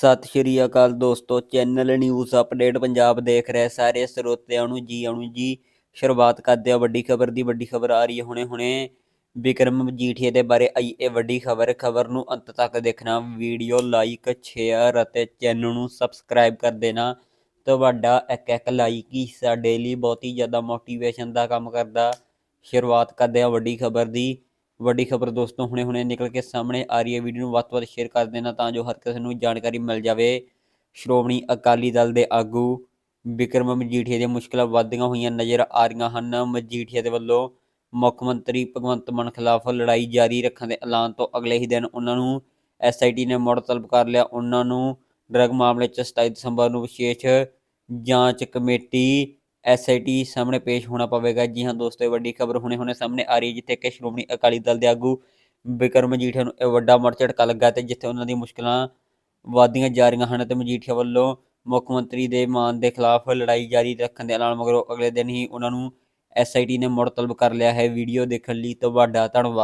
ਸਤਿ ਸ਼੍ਰੀ ਅਕਾਲ ਦੋਸਤੋ, channel news update Punjab ਦੇਖ ਰਹੇ ਸਾਰੇ ਸਰੋਤਿਆਂ ਨੂੰ ਜੀ ਆਉਣ ਜੀ। ਸ਼ੁਰੂਆਤ ਕਰਦੇ ਆ ਵੱਡੀ ਖਬਰ ਦੀ, ਵੱਡੀ ਖਬਰ ਆ ਰਹੀ ਹੈ ਹੁਣੇ ਹੁਣੇ। ਵਿਕਰਮ ਮਜੀਠੀਆ ਦੇ ਬਾਰੇ ਆਈ ਇਹ ਵੱਡੀ ਖਬਰ ਖਬਰ ਨੂੰ ਅੰਤ ਤੱਕ ਦੇਖਣਾ, ਵੀਡੀਓ ਲਾਈਕ ਸ਼ੇਅਰ ਅਤੇ ਚੈਨਲ ਨੂੰ ਸਬਸਕ੍ਰਾਈਬ ਕਰ ਦੇਣਾ। ਤੁਹਾਡਾ ਇੱਕ ਇੱਕ ਲਾਈਕ ਹੀ ਸਾਡੇ ਲਈ ਬਹੁਤ ਹੀ ਜ਼ਿਆਦਾ ਮੋਟੀਵੇਸ਼ਨ ਦਾ ਕੰਮ ਕਰਦਾ। ਸ਼ੁਰੂਆਤ ਕਰਦੇ ਆ ਵੱਡੀ ਖਬਰ ਦੀ। ਵੱਡੀ ਖਬਰ ਦੋਸਤੋ ਹੁਣੇ ਹੁਣੇ ਨਿਕਲ ਕੇ ਸਾਹਮਣੇ ਆ ਰਹੀ ਹੈ। ਵੀਡੀਓ ਨੂੰ ਵੱਧ ਤੋਂ ਵੱਧ ਸ਼ੇਅਰ ਕਰ ਦੇਣਾ ਤਾਂ ਜੋ ਹਰ ਕਿਸੇ ਨੂੰ ਜਾਣਕਾਰੀ ਮਿਲ ਜਾਵੇ। ਸ਼੍ਰੋਮਣੀ ਅਕਾਲੀ ਦਲ ਦੇ ਆਗੂ ਵਿਕਰਮ ਮਜੀਠੀਆ ਦੀਆਂ ਮੁਸ਼ਕਲਾਂ ਵੱਧਦੀਆਂ ਹੋਈਆਂ ਨਜ਼ਰ ਆ ਰਹੀਆਂ ਹਨ। ਮਜੀਠੀਆ ਦੇ ਵੱਲੋਂ ਮੁੱਖ ਮੰਤਰੀ ਭਗਵੰਤ ਮਾਨ ਖਿਲਾਫ ਲੜਾਈ ਜਾਰੀ ਰੱਖਣ ਦੇ ਐਲਾਨ ਤੋਂ ਅਗਲੇ ਹੀ ਦਿਨ ਉਹਨਾਂ ਨੂੰ ਐਸਆਈਟੀ ਨੇ ਮੁੜ ਤਲਬ ਕਰ ਲਿਆ। ਉਹਨਾਂ ਨੂੰ ਡਰਗ ਮਾਮਲੇ 'ਚ 27 ਦਸੰਬਰ ਨੂੰ ਵਿਸ਼ੇਸ਼ ਜਾਂਚ ਕਮੇਟੀ ਐਸਆਈਟੀ ਸਾਹਮਣੇ ਪੇਸ਼ ਹੋਣਾ ਪਵੇਗਾ। ਜੀ ਹਾਂ ਦੋਸਤੋ, ਇਹ ਵੱਡੀ ਖਬਰ ਹੁਣੇ ਹੁਣੇ ਸਾਹਮਣੇ ਆ ਰਹੀ ਹੈ, ਜਿੱਥੇ ਕਿ ਸ਼੍ਰੋਮਣੀ ਅਕਾਲੀ ਦਲ ਦੇ ਆਗੂ ਬਿਕਰਮ ਮਜੀਠੀਆ ਨੂੰ ਇਹ ਵੱਡਾ ਮੁੜ ਝਟਕਾ ਲੱਗਾ ਤੇ ਜਿੱਥੇ ਉਹਨਾਂ ਦੀਆਂ ਮੁਸ਼ਕਲਾਂ ਵਧਦੀਆਂ ਜਾ ਰਹੀਆਂ ਹਨ ਤੇ ਮਜੀਠੀਆ ਵੱਲੋਂ ਮੁੱਖ ਮੰਤਰੀ ਦੇ ਮਾਨ ਦੇ ਖਿਲਾਫ ਲੜਾਈ ਜਾਰੀ ਰੱਖਣ ਦੇ ਐਲਾਨ ਮਗਰੋਂ ਅਗਲੇ ਦਿਨ ਹੀ ਉਹਨਾਂ ਨੂੰ ਐਸਆਈਟੀ ਨੇ ਮੁੜ ਤਲਬ ਕਰ ਲਿਆ ਹੈ। ਵੀਡੀਓ ਦੇਖਣ ਲਈ ਤੁਹਾਡਾ ਧੰਨਵਾਦ।